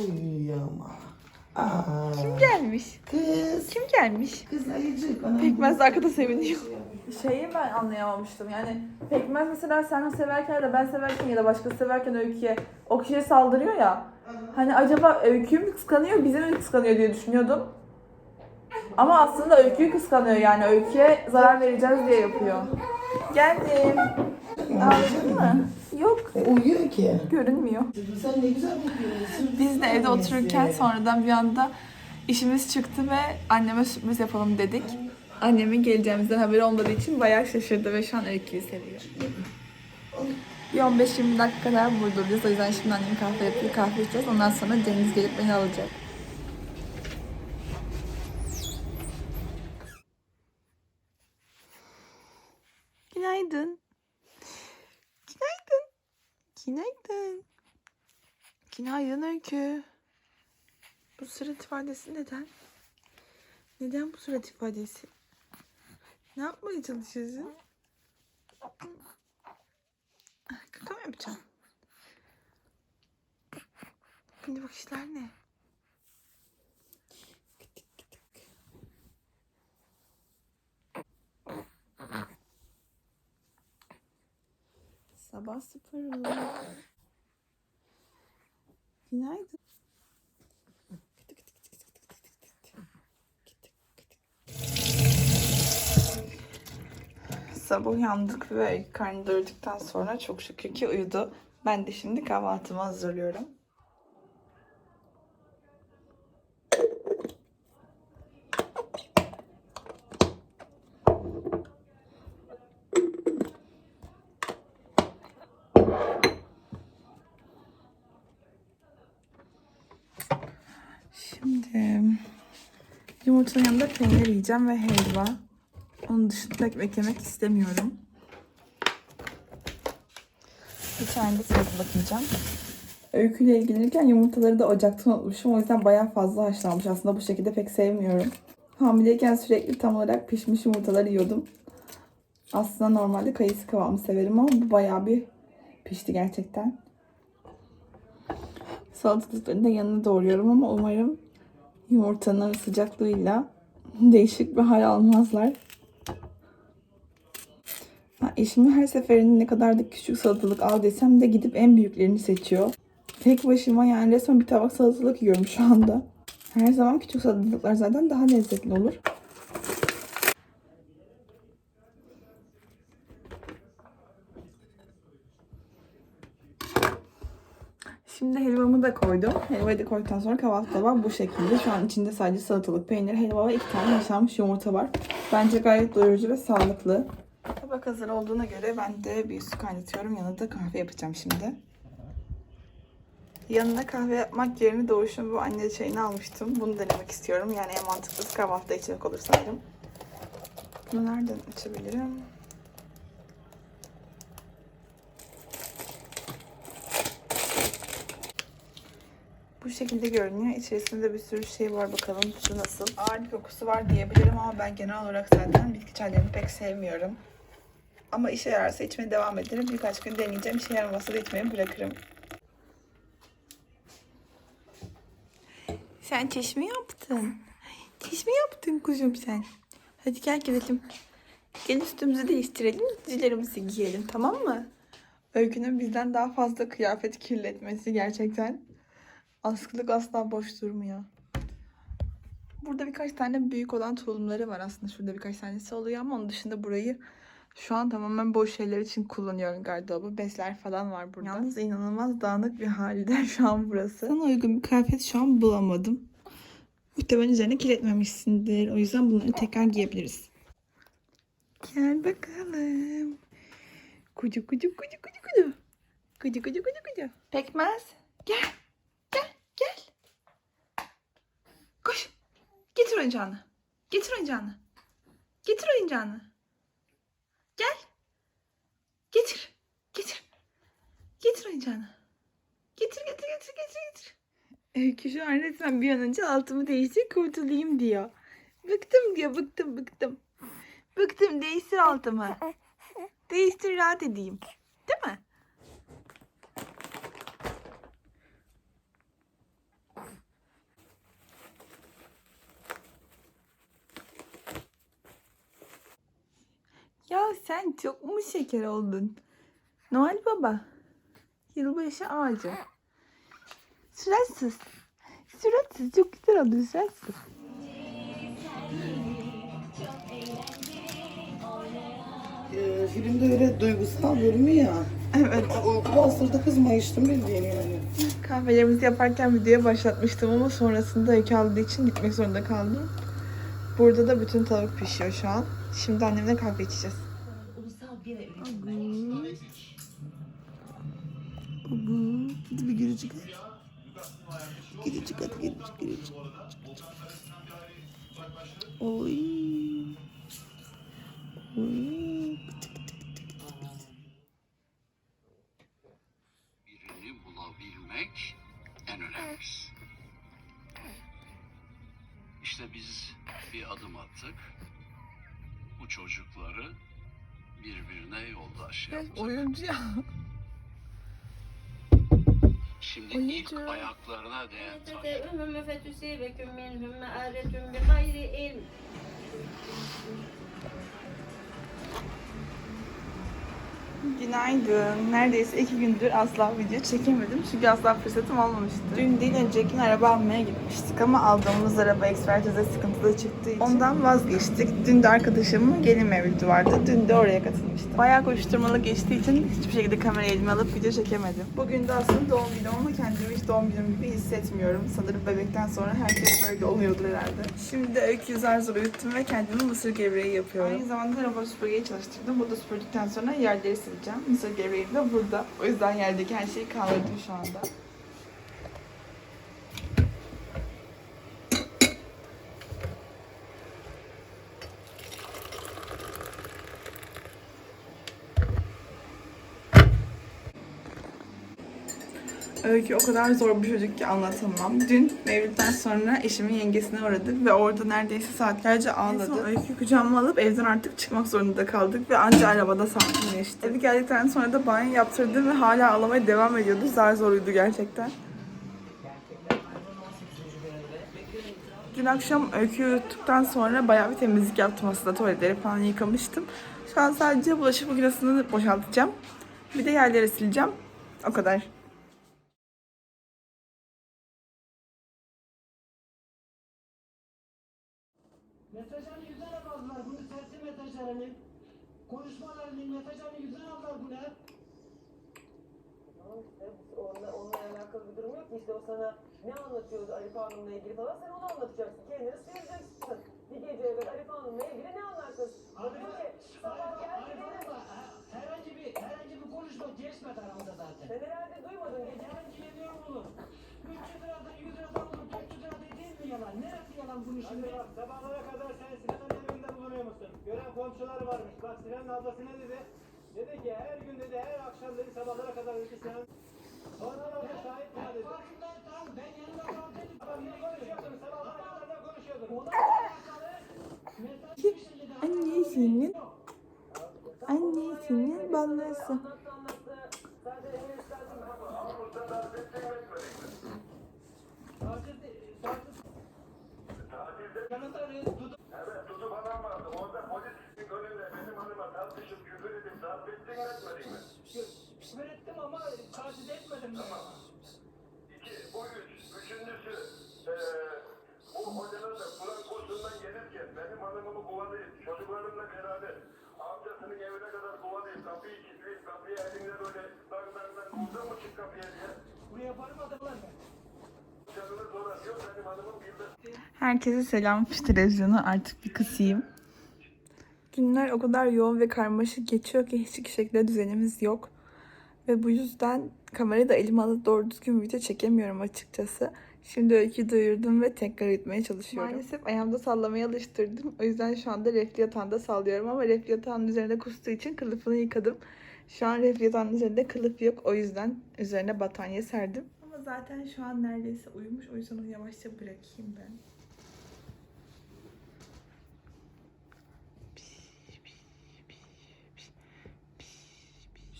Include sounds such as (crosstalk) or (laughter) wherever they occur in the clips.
Uyuyama. Aa, Kim gelmiş? kız. Kim gelmiş? Kız ayıcık. Anam Pekmez de arkada seviniyor. Şeyi ben anlayamamıştım yani pekmez mesela sen severken ya da ben severken ya da başkası severken öyküye o kişiye saldırıyor ya. Hani acaba öyküyü mü kıskanıyor bizi mi kıskanıyor diye düşünüyordum. Ama aslında öyküyü kıskanıyor yani öyküye zarar vereceğiz diye yapıyor. Geldim. Ağladın mı? Yok E, uyuyor ki. görünmüyor. Sen ne güzel bakıyorsun. Biz de evde otururken sonradan bir anda işimiz çıktı ve anneme sürpriz yapalım dedik. Annemin geleceğimizden haberi olmadığı için bayağı şaşırdı ve şu an öyküyü seviyor. Bir 15-20 dakika kadar burada duracağız. O yüzden şimdi annem kahve yapıyor, kahve içeceğiz. Ondan sonra Deniz gelip beni alacak. Günaydın. Günaydın. Günaydın. Günaydın Öykü. Bu surat ifadesi neden? Neden bu surat ifadesi? Ne yapmaya çalışıyorsun? Ah, Kaka mı yapacaksın? Şimdi bakışlar ne? Sabah sporu. Günaydın. Sabah uyandık ve karnı doyurduktan sonra çok şükür ki uyudu. Ben de şimdi kahvaltımı hazırlıyorum. Şimdi yumurtanın yanında peynir yiyeceğim ve helva. Onun dışında ekmek yemek istemiyorum. Bir tane de salatalık yiyeceğim. Öyküyle ilgilenirken yumurtaları da ocakta unutmuşum. O yüzden bayağı fazla haşlanmış. Aslında bu şekilde pek sevmiyorum. Hamileyken sürekli tam olarak pişmiş yumurtaları yiyordum. Aslında normalde kayısı kıvamı severim ama bu bayağı bir pişti gerçekten. Salatalıklarını da yanına doğruyorum ama umarım yumurtanın sıcaklığıyla değişik bir hal almazlar. Ha, eşime her seferinde ne kadar da küçük salatalık al desem de gidip en büyüklerini seçiyor. Tek başıma yani resmen bir tabak salatalık yiyorum şu anda. Her zaman küçük salatalıklar zaten daha lezzetli olur. Şimdi helvamı da koydum. Helvayı da koyduktan sonra kahvaltı tabağı bu şekilde. Şu an içinde sadece salatalık, peynir, helva ve iki tane haşlanmış yumurta var. Bence gayet doyurucu ve sağlıklı. Tabak hazır olduğuna göre ben de bir su kaynatıyorum. Yanında da kahve yapacağım şimdi. Yanına kahve yapmak yerine Doğuş'un bu anne çayını almıştım. Bunu denemek istiyorum. Yani en mantıklısı kahvaltıda içmek olur sanırım. Bunu nereden açabilirim? Bu şekilde görünüyor. İçerisinde bir sürü şey var. Bakalım şu nasıl. Ağır bir kokusu var diyebilirim ama ben genel olarak zaten bitki çaylarını pek sevmiyorum. Ama işe yararsa içmeye devam ederim. Birkaç gün deneyeceğim. İşe yaramazsa da içmeyi bırakırım. Sen çeşme yaptın. Çeşme yaptın kuzum sen. Hadi gel gidelim. Gel üstümüzü değiştirelim. Dizilerimizi giyelim tamam mı? Öykünün bizden daha fazla kıyafet kirletmesi gerçekten. Askılık asla boş durmuyor. Burada birkaç tane büyük olan tulumları var aslında. Şurada birkaç tanesi oluyor ama onun dışında burayı şu an tamamen boş şeyler için kullanıyorum gardırobu. Bezler falan var burada. Yalnız inanılmaz dağınık bir halde şu an burası. Sana uygun bir kıyafet şu an bulamadım. Muhtemelen üzerine kirletmemişsindir. O yüzden bunları tekrar giyebiliriz. Gel bakalım. Kucu kucu kucu kucu kucu. Kucu kucu kucu kucu. Pekmez. Gel. Gel. Gel. Koş. Getir oyuncağını. Getir oyuncağını. Getir oyuncağını. Gel. Getir. Getir. Getir oyuncağını. Getir getir getir getir getir. Öykü şu an resmen bir an önce altımı değiştir kurtulayım diyor. Bıktım diyor bıktım bıktım. Bıktım değiştir altımı. Değiştir rahat edeyim. Değil mi? Ya sen çok mu şeker oldun? Noel Baba. Yılbaşı ağacı. Suratsız. Suratsız çok güzel oldu suratsız. Ee, filmde öyle duygusal bölümü ya. Evet. Uyku bastırdı kız mayıştım bildiğin yani. Kahvelerimizi yaparken videoya başlatmıştım ama sonrasında aldığı için gitmek zorunda kaldım. Burada da bütün tavuk pişiyor şu an. Şimdi annemle kahve içeceğiz. Ugu, Hadi bir gülücük at. Gülücük at, gülücük, gülücük. Oy. Oy. birini bulabilmek en önemlisi. İşte biz bir adım attık. Bu çocukları birbirine yoldaş yaptık. Oyuncu ya. Şimdi ilk oyuncu. ayaklarına değen taş. Günaydın. Neredeyse iki gündür asla video çekemedim çünkü asla fırsatım olmamıştı. Dün değil önceki araba almaya gitmiştik ama aldığımız araba ekspertize sıkıntıda çıktığı için ondan vazgeçtik. Dün de arkadaşımın gelin mevlütü vardı. Dün de oraya katılmıştım. Bayağı koşturmalı geçtiği için hiçbir şekilde kamerayı elime alıp video çekemedim. Bugün de aslında doğum günü ama kendimi hiç doğum günüm gibi hissetmiyorum. Sanırım bebekten sonra herkes böyle oluyordur herhalde. Şimdi öykü zar zor uyuttum ve kendime mısır gevreği yapıyorum. Aynı zamanda robot süpürgeyi çalıştırdım. Bu da süpürdükten sonra yerleri sileceğim. Mısır gevreğim de burada. O yüzden yerdeki her şeyi kaldırdım şu anda. Öykü o kadar zor bir çocuk ki anlatamam. Dün Mevlüt'ten sonra eşimin yengesine uğradık ve orada neredeyse saatlerce ağladı. Öykü kucağıma alıp evden artık çıkmak zorunda kaldık ve anca arabada sakinleşti. Eve geldikten sonra da banyo yaptırdım ve hala ağlamaya devam ediyordu. Zar zoruydu gerçekten. Dün akşam öyküyü uyuttuktan sonra bayağı bir temizlik yaptım aslında. Tuvaletleri falan yıkamıştım. Şu an sadece bulaşık makinesini boşaltacağım. Bir de yerleri sileceğim. O kadar. Alakalı bir durum yok ki işte o sana ne anlatıyordu Arif Hanım'la ilgili falan sen onu anlatacaksın. Kendini sıyıracaksın. Bir gece evvel Arif Hanım'la ilgili ne anlarsın? Diyor ki sabah gel gidelim. Herhangi bir, herhangi bir konuşma geçmedi aramızda zaten. Sen herhalde duymadın gece. Herhangi diyorum oğlum. 300 liradan 100 liradan bulup 400 lira değil mi yalan? Neresi yalan bunun şimdi? Bak sabahlara kadar sen Sinan'ın evinde bulunuyor musun? Gören komşuları varmış. Bak Sinan'ın ablası ne dedi? Dedi ki her gün dedi her akşam dedi sabahlara kadar dedi Sinan. Annesinin annesinin ballası. Orada polis önünde benim hanıma tartışıp küfür edip darp ettin etmedin mi? Küfür ettim ama taciz etmedim. İki, bu üç. Üçüncüsü eee bu hocalar da Kur'an kursundan gelirken benim hanımımı kovalayıp çocuklarımla beraber amcasının evine kadar kovalayıp kapıyı kilitleyip kapıyı elinde böyle dar dar dar vurdun mu çık kapıya diye. Benim hanımım bir de Herkese selam televizyonu artık bir kısayım. Günler o kadar yoğun ve karmaşık geçiyor ki hiçbir şekilde düzenimiz yok. Ve bu yüzden kamerayı da elime alıp doğru düzgün video çekemiyorum açıkçası. Şimdi öykü duyurdum ve tekrar gitmeye çalışıyorum. Maalesef ayağımda sallamaya alıştırdım. O yüzden şu anda refli yatağında sallıyorum ama refli yatağının üzerinde kustuğu için kılıfını yıkadım. Şu an refli yatağının üzerinde kılıf yok. O yüzden üzerine battaniye serdim. Ama zaten şu an neredeyse uyumuş. O yüzden onu yavaşça bırakayım ben.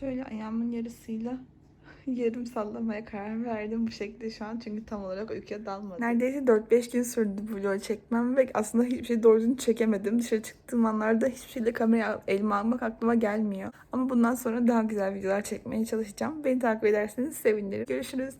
Şöyle ayağımın yarısıyla (laughs) Yarım sallamaya karar verdim bu şekilde şu an çünkü tam olarak uykuya dalmadım. Neredeyse 4-5 gün sürdü bu vlogu çekmem ve aslında hiçbir şey doğru çekemedim. Dışarı çıktığım anlarda hiçbir şeyle kamerayı al- elime almak aklıma gelmiyor. Ama bundan sonra daha güzel videolar çekmeye çalışacağım. Beni takip ederseniz sevinirim. Görüşürüz.